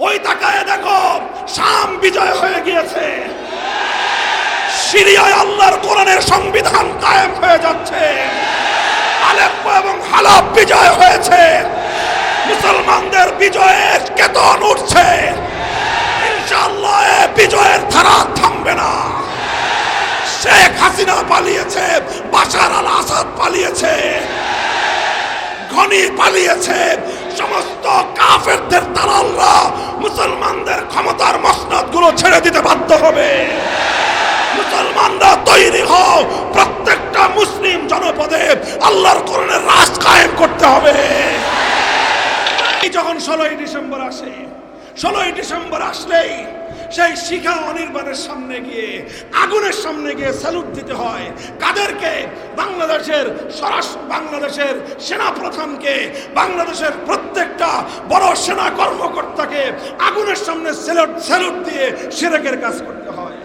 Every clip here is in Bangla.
ওই তাকায় দেখো, শাম বিজয় হয়ে গিয়েছে। সিরিয়ায় আল্লাহর কোরআনের সংবিধান কায়েম হয়ে যাচ্ছে। আলেপ্পো এবং হালাব বিজয় হয়েছে। মুসলমানদের বিজয়ের কেতন উঠছে। ইনশাআল্লাহ বিজয়ের ধারা থামবে না। শেখ হাসিনা পালিয়েছে, বাশার আল আসাদ পালিয়েছে, ঘনি পালিয়েছে সমস্ত কাফেরদের তারা আল্লাহ মুসলমানদের ক্ষমতার মসনদগুলো ছেড়ে দিতে বাধ্য হবে। মুসলমানরা তৈরি হও, প্রত্যেকটা মুসলিম জনপদে আল্লাহর কোরআনের রাজ কায়েম করতে হবে। যখন ষোলোই ডিসেম্বর আসে, ষোলোই ডিসেম্বর আসলেই সেই শিখা অনির্বাণের সামনে গিয়ে, আগুনের সামনে গিয়ে স্যালুট দিতে হয়। কাদেরকে? বাংলাদেশের স্বরাষ্ট্র, বাংলাদেশের সেনা প্রধানকে বাংলাদেশের প্রত্যেকটা বড় সেনা কর্মকর্তাকে আগুনের সামনে স্যালুট স্যালুট দিয়ে সেরেকের কাজ করতে হয়।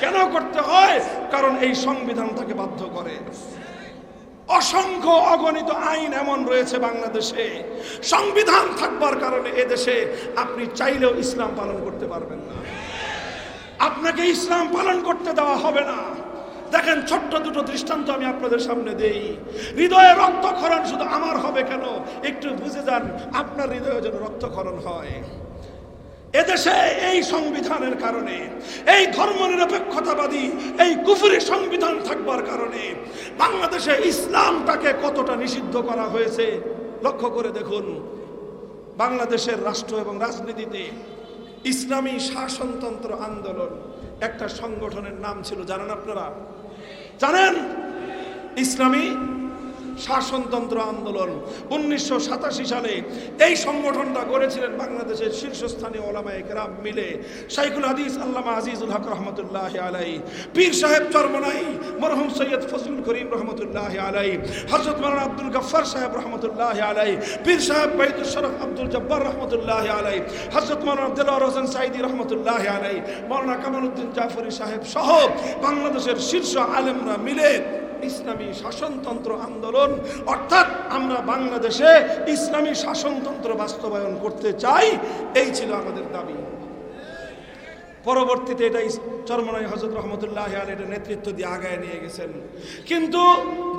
কেন করতে হয়? কারণ এই সংবিধান তাকে বাধ্য করে। অসংখ্য অগণিত আইন এমন রয়েছে বাংলাদেশে, সংবিধান থাকবার কারণে এদেশে আপনি চাইলেও ইসলাম পালন করতে পারবেন না। আপনাকে ইসলাম পালন করতে দেওয়া হবে না। দেখেন, ছোট্ট দুটো দৃষ্টান্ত আমি আপনাদের সামনে দেই। হৃদয়ে রক্তক্ষরণ শুধু আমার হবে কেন? একটু বুঝে যান, আপনার হৃদয়ে যেন রক্তক্ষরণ হয়। এদেশে এই সংবিধানের কারণে, এই ধর্মনিরপেক্ষতাবাদী, এই কুফুরি সংবিধান থাকবার কারণে বাংলাদেশে ইসলামটাকে কতটা নিষিদ্ধ করা হয়েছে, লক্ষ্য করে দেখুন। বাংলাদেশের রাষ্ট্র এবং রাজনীতিতে ইসলামী শাসনতন্ত্র আন্দোলন একটা সংগঠনের নাম ছিল, জানেন আপনারা? জানেন? ইসলামী শাসনতন্ত্র আন্দোলন উনিশশো সাতাশি সালে এই সংগঠনটা গড়েছিলেন বাংলাদেশের শীর্ষস্থানীয় ওলামায়ে কেরাম মিলে। শাইখুল হাদিস আল্লামা আজিজুল হক রহমতুল্লাহ আলাই পীর সাহেব চরমনাই, মরহুম সৈয়দ ফজলুল করিম রহমতুল্লাহ আলাই হজরত মারান আব্দুল গফ্ফার সাহেব রহমতুল্লাহ আলাই পীর সাহেব বাইতুল শরফ আব্দুল জব্বার রহমতুল্লাহ আলাই হজরত মারান আব্দুল্লাহ হোসেন সাইদি রহমতুল্লাহ আলাই মৌলানা কামালউদ্দিন জাফরি সাহেব সহ বাংলাদেশের শীর্ষ আলেমরা মিলে ইসলামী শাসনতন্ত্র আন্দোলন, অর্থাৎ আমরা বাংলাদেশে ইসলামী শাসনতন্ত্র বাস্তবায়ন করতে চাই, এই ছিল আমাদের দাবি। পরবর্তীতে এটা চরমনাই হজরত রহমতুল্লাহ আল এটা নেতৃত্ব দিয়ে আগায় নিয়ে গেছেন। কিন্তু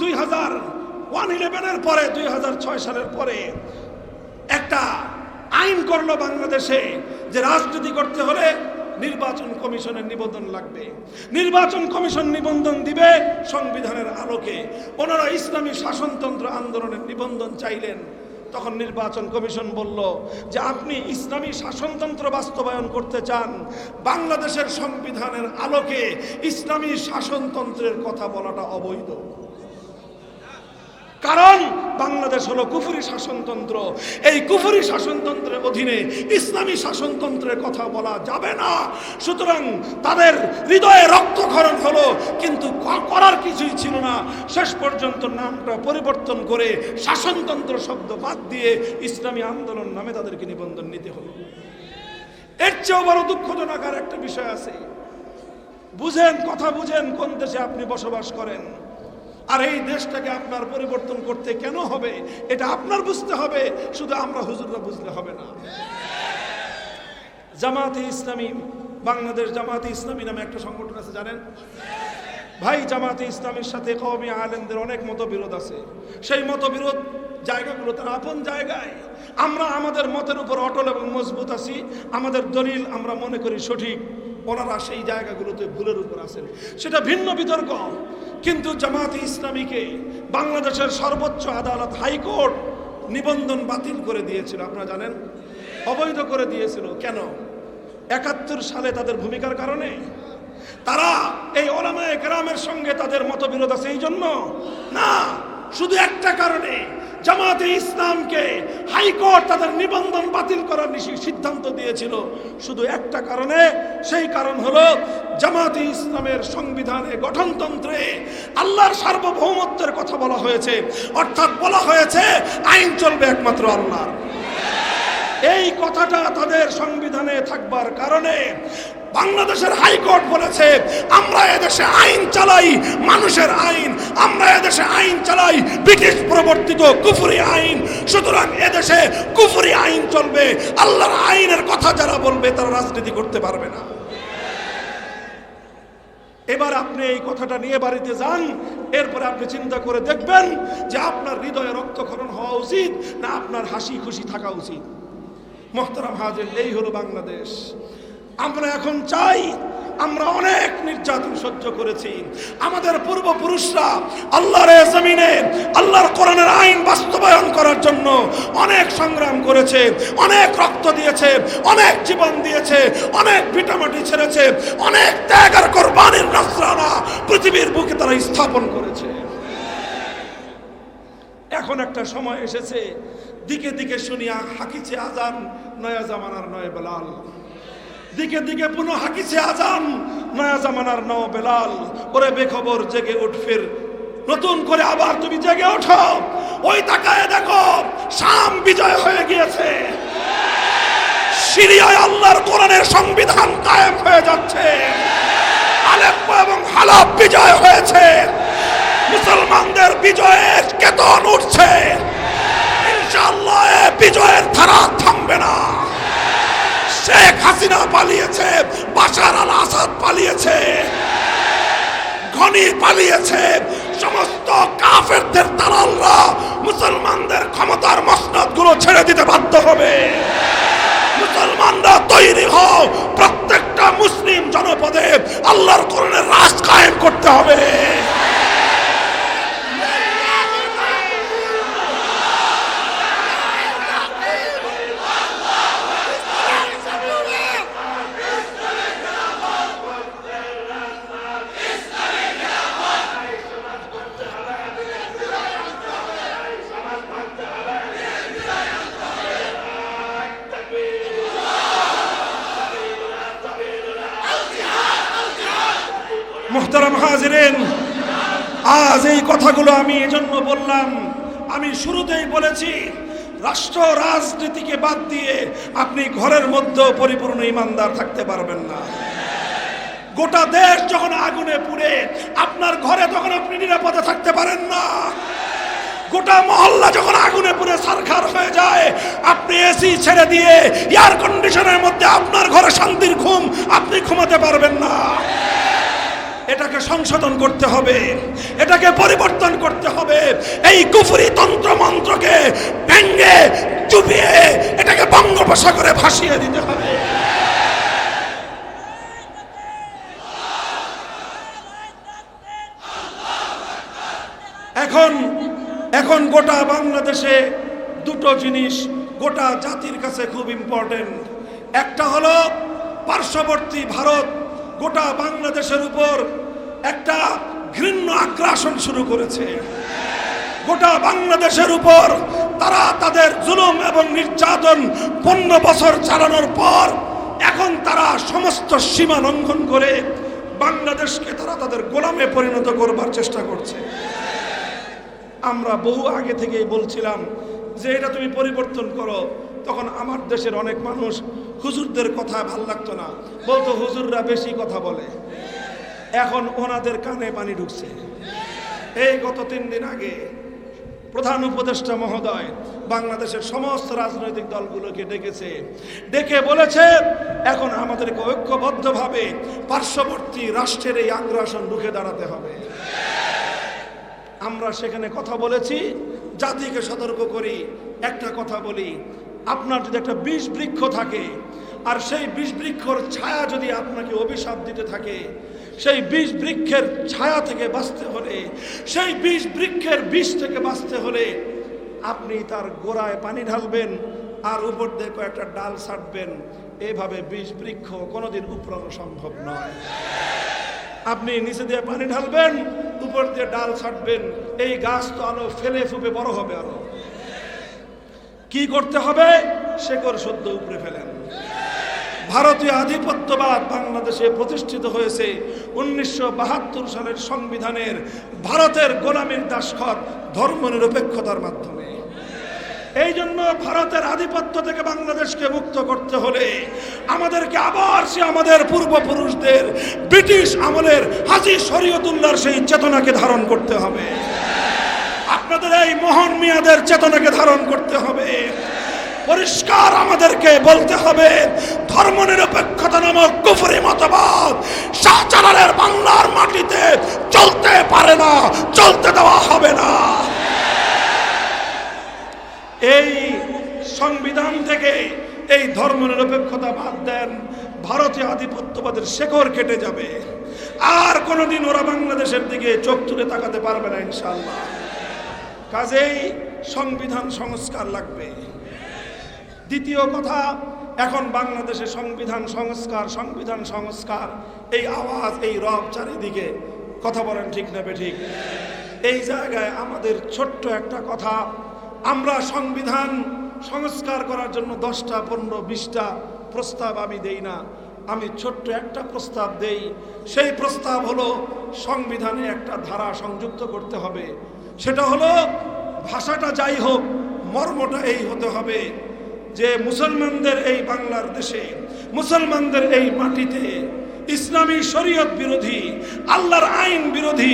দুই হাজার ওয়ান ইলেভেনের পরে, দুই হাজার ছয় সালের পরে একটা আইন করল বাংলাদেশে যে রাজনীতি করতে হলে নির্বাচন কমিশনের নিবন্ধন লাগবে। নির্বাচন কমিশন নিবন্ধন দিবে সংবিধানের আলোকে। ওনারা ইসলামী শাসনতন্ত্র আন্দোলনের নিবন্ধন চাইলেন। তখন নির্বাচন কমিশন বলল যে আপনি ইসলামী শাসনতন্ত্র বাস্তবায়ন করতে চান, বাংলাদেশের সংবিধানের আলোকে ইসলামী শাসনতন্ত্রের কথা বলাটা অবৈধ। কারণ বাংলাদেশ হলো কুফুরি শাসনতন্ত্র। এই কুফুরি শাসনতন্ত্রের অধীনে ইসলামী শাসনতন্ত্রের কথা বলা যাবে না। সুতরাং তাদের হৃদয়ে রক্তক্ষরণ হলো, কিন্তু করার কিছুই ছিল না। শেষ পর্যন্ত নামটা পরিবর্তন করে শাসনতন্ত্র শব্দ বাদ দিয়ে ইসলামী আন্দোলন নামে তাদেরকে নিবন্ধন নিতে হলো। এর চেয়েও বড় দুঃখজনক আর একটা বিষয় আছে। বুঝেন, কথা বুঝেন, কোন দেশে আপনি বসবাস করেন? আর এই দেশটাকে আপনার পরিবর্তন করতে কেন হবে? এটা আপনার বুঝতে হবে, শুধু আমরা হুজুররা বুঝলে হবে না। জামাতে ইসলামী, বাংলাদেশ জামাতে ইসলামী নামে একটা সংগঠন আছে, জানেন? ভাই, জামাতে ইসলামের সাথে কওমি আলেমদের অনেক মতবিরোধ আছে। সেই মতবিরোধ জায়গাগুলো তার আপন জায়গায়। আমরা আমাদের মতের উপর অটল এবং মজবুত আছি। আমাদের দলিল আমরা মনে করি সঠিক। ওনারা সেই জায়গাগুলোতে ভুলের উপর আছেন। সেটা ভিন্ন বিতর্ক। কিন্তু জামাতে ইসলামীকে বাংলাদেশের সর্বোচ্চ আদালত হাইকোর্ট নিবন্ধন বাতিল করে দিয়েছিল। আপনারা জানেন? অবৈধ করে দিয়েছিল। কেন? একাত্তর সালে তাদের ভূমিকার কারণে। তারা এই ওলামায়ে গ্রামের সঙ্গে তাদের মতবিরোধ আছে এই জন্য? না, শুধু একটা কারণে। জামাতে ইসলামকে হাইকোর্ট তাদের নিবন্ধন বাতিল করার সিদ্ধান্ত দিয়েছিল। শুধু একটা কারণে, সেই কারণ হলো জামাতে ইসলামের সংবিধানে গঠনতন্ত্রে আল্লাহর সার্বভৌমত্বের কথা বলা হয়েছে। অর্থাৎ বলা হয়েছে, আইন চলবে একমাত্র আল্লাহর। এই কথাটা তাদের সংবিধানে থাকবার কারণে বাংলাদেশের হাইকোর্ট বলেছে, আমরা এদেশে আইন চালাই, মানুষের আইন। আমরা এদেশে আইন চালাই, ব্রিটিশ প্রবর্তিত কুফরি আইন। সুতরাং এদেশে কুফরি আইন চলবে। আল্লাহর আইনের কথা যারা বলবে, তারা রাজনীতি করতে পারবে না। এবার আপনি এই কথাটা নিয়ে বাড়িতে যান, এরপরে আপনি চিন্তা করে দেখবেন যে আপনার হৃদয়ে রক্তক্ষরণ হওয়া উচিত না আপনার হাসি খুশি থাকা উচিত। মোহতারাম হাজির এই হলো বাংলাদেশ। আমরা এখন চাই, আমরা অনেক নির্যাতন সহ্য করেছি। আমাদের পূর্বপুরুষরা আল্লাহর জমিনে, আল্লাহর কোরআনের আইন বাস্তবায়ন করার জন্য অনেক সংগ্রাম করেছে, অনেক রক্ত দিয়েছে, অনেক জীবন দিয়েছে, অনেক ভিটামাটি ছেড়েছে, অনেক ত্যাগ আর কোরবানির নসরানা পৃথিবীর বুকে তারা স্থাপন করেছে। এখন একটা সময় এসেছে, দিকে দিকে শুনিয়া হাকিছে আজান, নয়া জামানার নয় বেলাল। দিকে দিকে পুনঃ হাকিছে আজান। নয়া জামানার নয় বেলাল, ওরে বেখবর জেগে উঠ ফির। নতুন করে আবার তুমি জেগে ওঠো। ওই তাকায় দেখো, শাম বিজয় হয়ে গিয়েছে। সিরিয়ায় আল্লাহর কোরআনের সংবিধান কায়েম হয়ে যাচ্ছে। আলেপ্পো এবং হালাব বিজয় হয়েছে। মুসলমানদের বিজয়ের কেতন উঠছে। ইনশাআল্লাহ বিজয়ের ধারা থামবে না। শেখ হাসিনা পালিয়েছে, বাশার আল আসাদ পালিয়েছে ঘনি পালিয়েছে, সমস্ত কাফেরদের দালালরা মুসলমানদের ক্ষমতার মসনদগুলো ছেড়ে দিতে বাধ্য হবে। মুসলমানরা তৈরি হও, প্রত্যেকটা মুসলিম জনপদে আল্লাহর কোরআনের রাজ কায়েম করতে হবে মোহতারাম হাজিরেন আজ এই কথাগুলো আমি এজন্য বললাম। আমি শুরুতেই বলেছি, রাষ্ট্র রাজনীতিকে বাদ দিয়ে আপনি ঘরের মধ্যে পরিপূর্ণ ইমানদার থাকতে পারবেন না। গোটা দেশ যখন আগুনে পুড়ে, আপনার ঘরে তখন আপনি নিরাপদে থাকতে পারেন না। গোটা মহল্লা যখন আগুনে পুড়ে সারখার হয়ে যায়, আপনি এসি ছেড়ে দিয়ে এয়ার কন্ডিশনের মধ্যে আপনার ঘরে শান্তির ঘুম আপনি ঘুমাতে পারবেন না। এটাকে সংশোধন করতে হবে, এটাকে পরিবর্তন করতে হবে। এই কুফুরি তন্ত্র মন্ত্রকে ভেঙ্গে চুপিয়ে, এটাকে বঙ্গোপসাগরে ভাসিয়ে দিতে হবে। এখন এখন গোটা বাংলাদেশে দুটো জিনিস গোটা জাতির কাছে খুব ইম্পর্টেন্ট একটা হলো পার্শ্ববর্তী ভারত, গোটা বাংলাদেশের উপর একটা ঘৃণ্য আগ্রাসন শুরু করেছে। গোটা বাংলাদেশের উপর তারা তাদের জুলুম এবং নির্যাতন পনেরো বছর চালানোর পর এখন তারা সমস্ত সীমা লঙ্ঘন করে বাংলাদেশকে তারা তাদের গোলামে পরিণত করবার চেষ্টা করছে। আমরা বহু আগে থেকেই বলছিলাম যে এটা তুমি পরিবর্তন করো, তখন আমার দেশের অনেক মানুষ হুজুরদের কথা ভালো লাগতো না। বলতো হুজুররা বেশি কথা বলে। এখন ওনাদের কানে পানি ঢুকছে। এই গত তিন দিন আগে প্রধান উপদেষ্টা মহোদয় বাংলাদেশের সমস্ত রাজনৈতিক দলগুলোকে ডেকেছে। ডেকে বলেছে, এখন আমাদেরকে ঐক্যবদ্ধভাবে পার্শ্ববর্তী রাষ্ট্রের এই আগ্রাসন রুখে দাঁড়াতে হবে। আমরা সেখানে কথা বলেছি, জাতিকে সতর্ক করি, একটা কথা বলি, আপনার যদি একটা বিষ বৃক্ষ থাকে, আর সেই বিষ বৃক্ষর ছায়া যদি আপনাকে অভিশাপ দিতে থাকে সেই বিষ বৃক্ষের ছায়া থেকে বাঁচতে হলে, সেই বিষ বৃক্ষের বিষ থেকে বাঁচতে হলে আপনি তার গোড়ায় পানি ঢালবেন আর উপর দিয়ে কয়েকটা ডাল ছাড়বেন এভাবে বিষ বৃক্ষ কোনোদিন উপড়ানো সম্ভব নয়। আপনি নিচে দিয়ে পানি ঢালবেন, উপর দিয়ে ডাল ছাড়বেন এই গাছ তো আলো ফেলে ফুপে বড় হবে আরও। কি করতে হবে? শেকড় সদ্য উপরে ফেলেন। ভারতীয় আধিপত্যবাদ বাংলাদেশে প্রতিষ্ঠিত হয়েছে। উনিশশো বাহাত্তর সালের সংবিধানের ভারতের গোলামীর দাসখত ধর্মনিরপেক্ষতার মাধ্যমে। এই জন্য ভারতের আধিপত্য থেকে বাংলাদেশকে মুক্ত করতে হলে আমাদেরকে আবার সে আমাদের পূর্বপুরুষদের ব্রিটিশ আমলের হাজি শরীয়তুল্লাহর সেই চেতনাকে ধারণ করতে হবে। আপনাদের এই মোহন মিয়াদের চেতনাকে ধারণ করতে হবে। পরিষ্কার আমাদেরকে বলতে হবে, ধর্মনিরপেক্ষতা নামক কুফরি মতবাদ শাহজালালের বাংলার মাটিতে চলতে পারে না, চলতে দেওয়া হবে না। এই সংবিধান থেকে এই ধর্মনিরপেক্ষতা বাদ দেন, ভারতীয় আধিপত্যবাদের শেকড় কেটে যাবে। আর কোনোদিন ওরা বাংলাদেশের দিকে চোখ তুলে তাকাতে পারবে না ইনশাল্লাহ কাজেই সংবিধান সংস্কার লাগবে। দ্বিতীয় কথা, এখন বাংলাদেশে সংবিধান সংস্কার সংবিধান সংস্কার। এই আওয়াজ, এই রব চারিদিকে। কথা বলেন ঠিক নেবে ঠিক? এই জায়গায় আমাদের ছোট্ট একটা কথা, আমরা সংবিধান সংস্কার করার জন্য দশটা, পনেরো, বিশটা প্রস্তাব আমি দেই না। আমি ছোট্ট একটা প্রস্তাব দেই। সেই প্রস্তাব হলো, সংবিধানে একটা ধারা সংযুক্ত করতে হবে। সেটা হলো, ভাষাটা যাই হোক, মর্মটা এই হতে হবে। যে মুসলমানদের এই বাংলার দেশে, মুসলমানদের এই মাটিতে ইসলামী শরীয়ত বিরোধী, আল্লাহর আইন বিরোধী,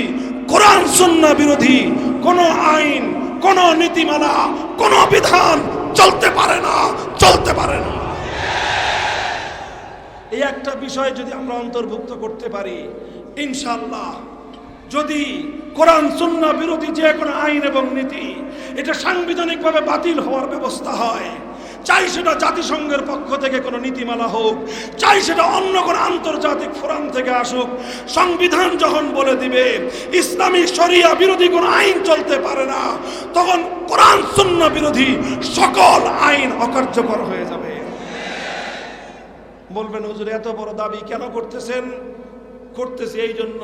কোরআন, সুন্নাহ বিরোধী কোন আইন, কোন নীতিমালা, কোন বিধান চলতে পারে না, চলতে পারে না। এই একটা বিষয় যদি আমরা অন্তর্ভুক্ত করতে পারি ইনশাল্লাহ যদি কোরআন সুন্না বিরোধী যে কোনো আইন এবং নীতি, এটা সাংবিধানিকভাবে বাতিল হওয়ার ব্যবস্থা হয়। চাই সেটা জাতিসংঘের পক্ষ থেকে কোনো নীতিমালা হোক, চাই সেটা অন্য কোনো আন্তর্জাতিক ফোরাম থেকে আসুক, সংবিধান যখন বলে দিবে, ইসলামী শরিয়া বিরোধী কোনো আইন চলতে পারে না, তখন কোরআন সুন্ন বিরোধী সকল আইন অকার্যকর হয়ে যাবে। বলবেন, হুজুর, এত বড় দাবি কেন করতেছেন? করতেছি এই জন্য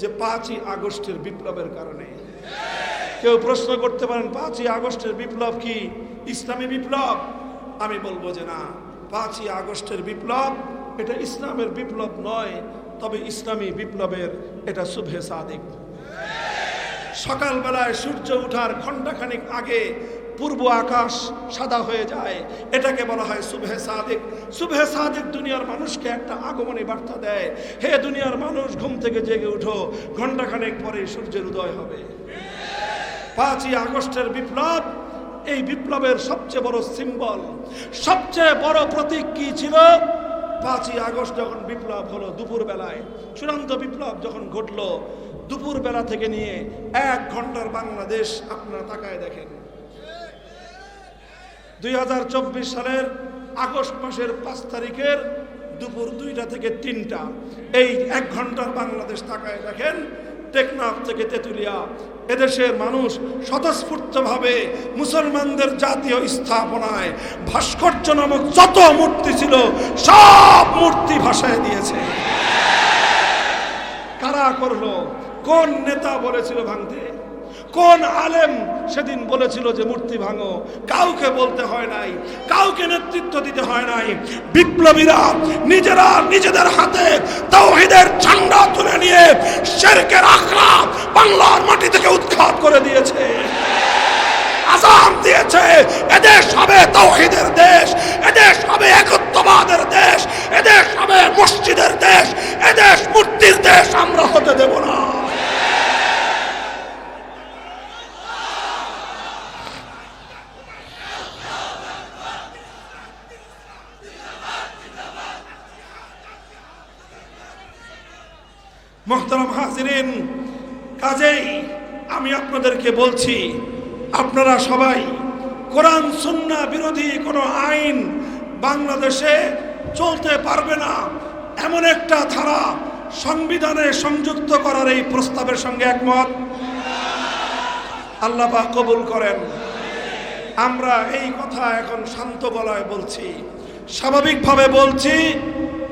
যে পাঁচই আগস্টের বিপ্লবের কারণে। কেউ প্রশ্ন করতে পারেন, পাঁচই আগস্টের বিপ্লব কি? ইসলামী বিপ্লব? আমি বলব যে না, পাঁচই আগস্টের বিপ্লব এটা ইসলামের বিপ্লব নয়, তবে ইসলামী বিপ্লবের এটা শুভে সাদিক। সকালবেলায় সূর্য ওঠার ঘণ্টাখানিক আগে পূর্ব আকাশ সাদা হয়ে যায়, এটাকে বলা হয় শুভে সাদিক। শুভে সাদিক দুনিয়ার মানুষকে একটা আগমনী বার্তা দেয়, হে দুনিয়ার মানুষ, ঘুম থেকে জেগে উঠো, ঘণ্টাখানেক পরে সূর্যের উদয় হবে। পাঁচই আগস্টের বিপ্লব এই বিপ্লবের সবচেয়ে বড় সিম্বল, সবচেয়ে বড় প্রতীক কি ছিল? পাঁচই আগস্ট যখন বিপ্লব হলো দুপুর বেলায় চূড়ান্ত বিপ্লব যখন ঘটলো দুপুর বেলা থেকে নিয়ে এক ঘণ্টার বাংলাদেশ আপনারা তাকায় দেখেন। দুই হাজার চব্বিশ সালের আগস্ট মাসের পাঁচ তারিখের দুপুর দুইটা থেকে তিনটা, এই এক ঘণ্টার বাংলাদেশ তাকায় দেখেন। টেকনাফ থেকে তেঁতুলিয়া, এদেশের মানুষ স্বতঃস্ফূর্তভাবে মুসলমানদের জাতীয় স্থাপনায় ভাস্কর্য নামক যত মূর্তি ছিল, সব মূর্তি ভাসায় দিয়েছে। কারা করল? কোন নেতা বলেছিল ভাঙতে? কোন আলেম সেদিন বলেছিল যে মূর্তি ভাঙো? কাউকে বলতে হয় নাই, কাউকে নেতৃত্ব দিতে হয় নাই। বিপ্লবীরা নিজেরা নিজেদের হাতে তাওহীদের ঝান্ডা তুলে নিয়ে শেরকের আখড়া বাংলার মাটি থেকে উৎখাত করে দিয়েছে। আসাম দিয়েছে, এদেশ হবে তৌহিদের দেশ, এদেশ হবে একত্ববাদের দেশ, এদেশ হবে মসজিদের দেশ, এদেশ মূর্তির দেশ, আমরা হতে দেব না। মোহতারাম হাজিরিন, কাজেই আমি আপনাদেরকে বলছি, আপনারা সবাই কোরআন সুন্না বিরোধী কোনো আইন বাংলাদেশে চলতে পারবে না। এমন একটা ধারা সংবিধানে সংযুক্ত করার এই প্রস্তাবের সঙ্গে একমত। আল্লাহ কবুল করেন। আমরা এই কথা এখন শান্ত গলায় বলছি। স্বাভাবিকভাবে বলছি,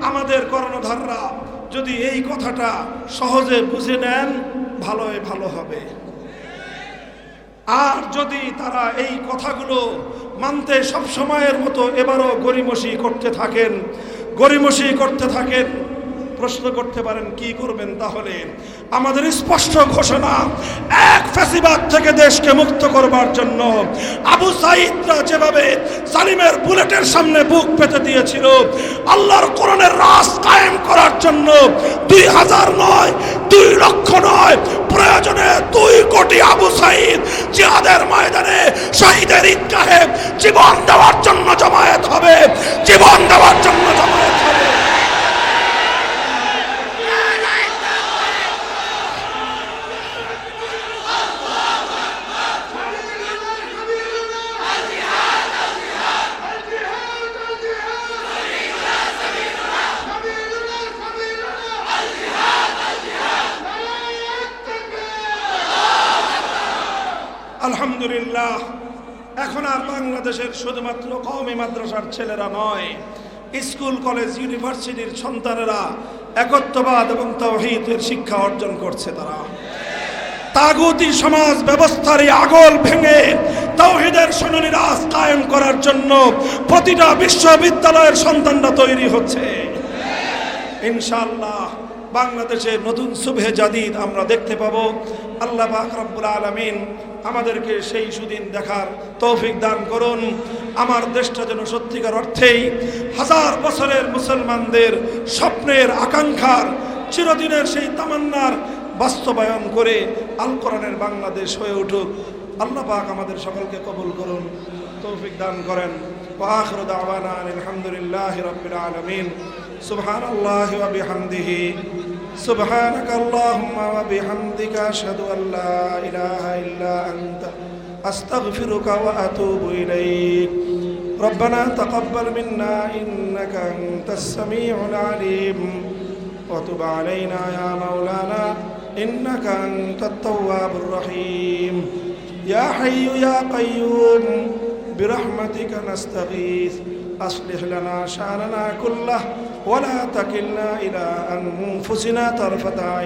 আমাদের কর্ণধাররা যদি এই কথাটা সহজে বুঝে নেন ভালোই ভালো হবে। আর যদি তারা এই কথাগুলো মানতে সব সময়ের মতো এবারও গরিমসি করতে থাকেন গরিমসি করতে থাকেন প্রশ্ন করতে পারেন, কি করবেন তাহলে? আমাদের স্পষ্ট ঘোষণা, এক ফ্যাসিবাদ থেকে দেশকে মুক্ত করবার জন্য আবু সাইদরা যেভাবে সালিমের বুলেটের সামনে বুক পেতে দিয়েছিল, আল্লাহর কোরআনের রাস কায়েম করার জন্য দুই হাজার নয়, দুই লক্ষ নয়, প্রয়োজনে দুই কোটি আবু সাইদ জিহাদের ময়দানে শহীদের ঈদগাহে জীবন দেওয়ার জন্য জমায়েত হবে, জীবন দেওয়ার জন্য জমায়েত হবে। আলহামদুলিল্লাহ, এখন আর বাংলাদেশের শুধুমাত্র কওমি মাদ্রাসার ছেলেরা নয়, স্কুল, কলেজ, ইউনিভার্সিটির সন্তানেরা একত্ববাদ এবং তৌহিদের শিক্ষা অর্জন করছে তারা। তাগুতি সমাজ ব্যবস্থার এই আগল ভেঙে তৌহিদের শুনানি রাজ কায়েম করার জন্য প্রতিটা বিশ্ববিদ্যালয়ের সন্তানরা তৈরি হচ্ছে। ইনশাল্লাহ বাংলাদেশে নতুন শুভে জাদিদ আমরা দেখতে পাবো। আল্লাহ পাক রব্বুল আলামিন আমাদেরকে সেই সুদিন দেখার তৌফিক দান করুন আমার দেশটা যেন সত্যিকার অর্থেই হাজার বছরের মুসলমানদের স্বপ্নের আকাঙ্ক্ষার চিরদিনের সেই তামান্নার বাস্তবায়ন করে আল কোরআনের বাংলাদেশ হয়ে উঠুক আল্লাহ পাক আমাদের সকলকে কবুল করুন তৌফিক দান করেন وآخر دعوانا أن الحمد لله رب العالمين سبحان الله وبحمده سبحانك اللهم وبحمدك أشهد أن لا إله إلا أنت أستغفرك وأتوب إليك. ربنا تقبل منا إنك أنت السميع العليم. وتب علينا يا مولانا إنك أنت التواب الرحيم. يا حي يا قيوم برحمتك نستغيث. أصلح لنا شأننا كله. ولا تكلنا إلى أنفسنا طرفة عين.